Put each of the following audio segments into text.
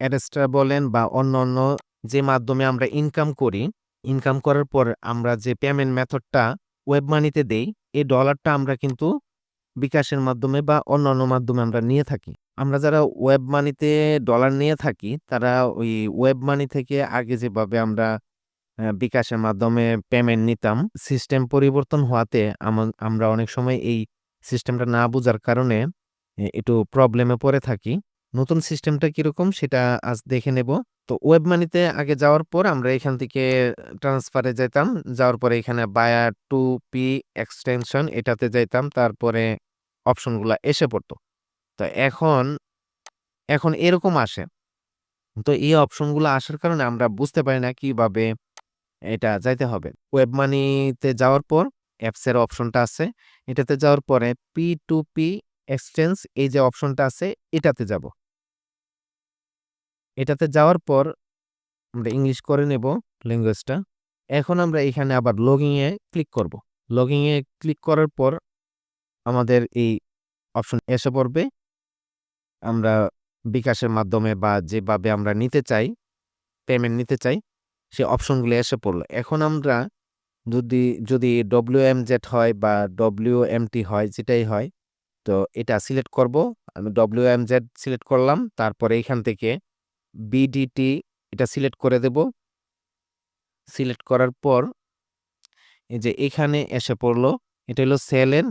Adsterra বলেন বা অন্য অন্য যে মাধ্যমে আমরা ইনকাম করি, ইনকাম করার পর আমরা যে পেমেন্ট মেথডটা ওয়েব মানিতে দেই, এই ডলারটা আমরা কিন্তু বিকাশের মাধ্যমে বা অন্যান্য মাধ্যমে আমরা নিয়ে থাকি। আমরা যারা ওয়েব মানিতে ডলার নিয়ে থাকি, তারা ওই ওয়েব মানি থেকে আগে যেভাবে আমরা বিকাশের মাধ্যমে পেমেন্ট নিতাম, সিস্টেম পরিবর্তন হওয়াতে আমা আমরা অনেক সময় এই সিস্টেমটা না বুঝার কারণে একটু প্রবলেমে পড়ে থাকি। নতুন সিস্টেমটা কীরকম সেটা আজ দেখে নেব। তো ওয়েব মানিতে আগে যাওয়ার পর আমরা এখান থেকে ট্রান্সফারে যাইতাম। যাওয়ার পরে এখানে বায়ার টু পি এক্সটেনশন এটাতে যাইতাম। তারপরে অপশনগুলা এসে পড়তো। তো এখন, এখন এরকম আসে। তো এই অপশনগুলো আসার কারণে আমরা বুঝতে পারি না কীভাবে এটা যাইতে হবে। ওয়েব মানিতে যাওয়ার পর অ্যাপসের অপশনটা আছে। এটাতে যাওয়ার পরে P2P এক্সচেঞ্জ এই যে অপশনটা আছে এটাতে যাব। এটাতে যাওয়ার পর আমরা ইংলিশ করে নেব ল্যাঙ্গুয়েজটা। এখন আমরা এখানে আবার এ ক্লিক করব। এ ক্লিক করার পর আমাদের এই অপশন এসে পড়বে। আমরা বিকাশের মাধ্যমে বা যেভাবে আমরা নিতে চাই, পেমেন্ট নিতে চাই, সে অপশনগুলো এসে পড়ল। এখন আমরা যদি, যদি WMZ হয় বা WMT হয় যেটাই হয়, তো এটা সিলেক্ট করব। আমি ডব্লিউ এম জেড সিলেক্ট করলাম। তারপরে এখান থেকে BDT এটা সিলেক্ট করে দেব। সিলেক্ট করার পর এই যে এখানে এসে পড়ল। এটা হলো সেল এর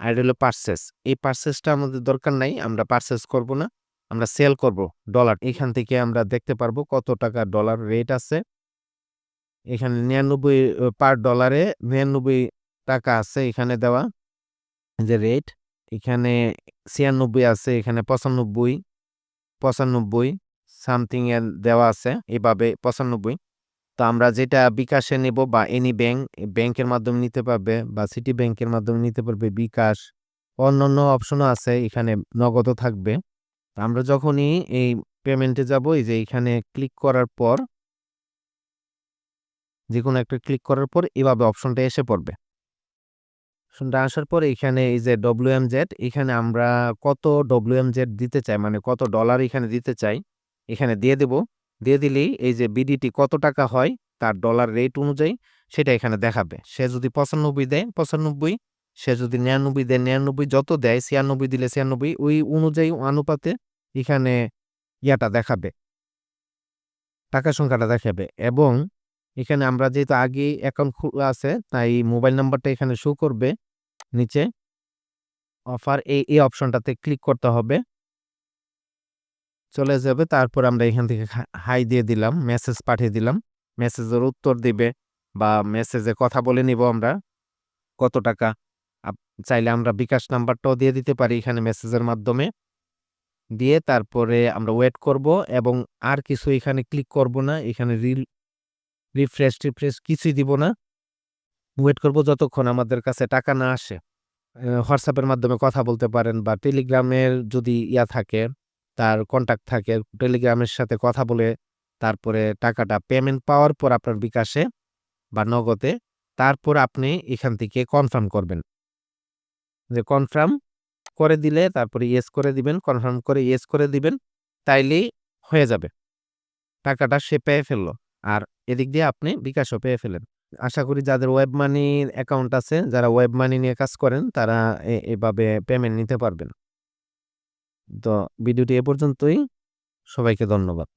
আর এটা হলো পার্সেস এই পারচেজটা আমাদের দরকার নাই। আমরা পারচেজ করব না। আমরা সেল করব ডলার। এখান থেকে আমরা দেখতে পারব কত টাকা ডলার রেট আছে। এখানে নিরানব্বই পার ডলারে ৯৯ টাকা আছে এখানে দেওয়া। যে রেট এখানে ৯৬ আছে, এখানে ৯৫, ৯৫ সামথিং এর দেওয়া আছে। এভাবে ৯৫ তো আমরা যেটা বিকাশে নেব বা এনি ব্যাংক, ব্যাংকের মাধ্যমে নিতে পারবে বা সিটি ব্যাংকের মাধ্যমে নিতে পারবে বিকাশ। অন্যান্য অপশনও আছে এখানে নগদও থাকবে। আমরা যখনই এই পেমেন্টে যাব এই যে এখানে ক্লিক করার পর যে কোনো একটা ক্লিক করার পর এভাবে অপশনটা এসে পড়বে। অপশনটা আসার পর এখানে এই যে WMZ এখানে আমরা কত WMZ দিতে চাই মানে কত ডলার এখানে দিতে চাই, এখানে দিয়ে দেব। দিয়ে দিলেই এই যে বিডিটি কত টাকা হয় তার ডলার রেট অনুযায়ী সেটা এখানে দেখাবে। সে যদি ৯৫ দেয় ৯৫, সে যদি ৯৯ দেয় ৯৯, যত দেয় ৯৬ দিলে ৯৬ ওই অনুযায়ী অনুপাতে এখানে ইয়াটা দেখাবে। টাকার সংখ্যাটা দেখাবে এবং এখানে আমরা যেহেতু আগেই অ্যাকাউন্ট খোলা আছে তাই মোবাইল নাম্বারটা এখানে শো করবে নিচে। অফার এই, এই অপশনটাতে ক্লিক করতে হবে। চলে যাবে তারপর আমরা এখান থেকে হাই দিয়ে দিলাম, মেসেজ পাঠিয়ে দিলাম। মেসেজের উত্তর দিবে বা মেসেজে কথা বলে নিব আমরা। কত টাকা চাইলে আমরা বিকাশ নাম্বারটাও দিয়ে দিতে পারি এখানে মেসেজের মাধ্যমে। দিয়ে তারপরে আমরা ওয়েট করব এবং আর কিছু এখানে ক্লিক করব না। এখানে রিল রিফ্রেশ-টিফ্রেশ কিছুই দিব না। ওয়েট করব যতক্ষণ আমাদের কাছে টাকা না আসে। হোয়াটসঅ্যাপের মাধ্যমে কথা বলতে পারেন বা টেলিগ্রামের যদি ইয়া থাকে, তার কনট্যাক্ট থাকে, টেলিগ্রামের সাথে কথা বলে তারপরে টাকাটা পেমেন্ট পাওয়ার পর আপনার বিকাশে বা নগদে তারপর আপনি এখান থেকে কনফার্ম করবেন। যে কনফার্ম করে দিলে তারপরে ইয়েস করে দিবেন। কনফার্ম করে ইয়েস করে দিবেন। তাইলেই হয়ে যাবে। টাকাটা সে পেয়ে ফেলল। আর এদিক দিয়ে আপনি বিকাশও পেয়ে ফেলেন। আশা করি যাদের ওয়েব মানি অ্যাকাউন্ট আছে, যারা ওয়েব মানি নিয়ে কাজ করেন তারা এভাবে পেমেন্ট নিতে পারবেন। তো ভিডিওটি এ পর্যন্তই। সবাইকে ধন্যবাদ।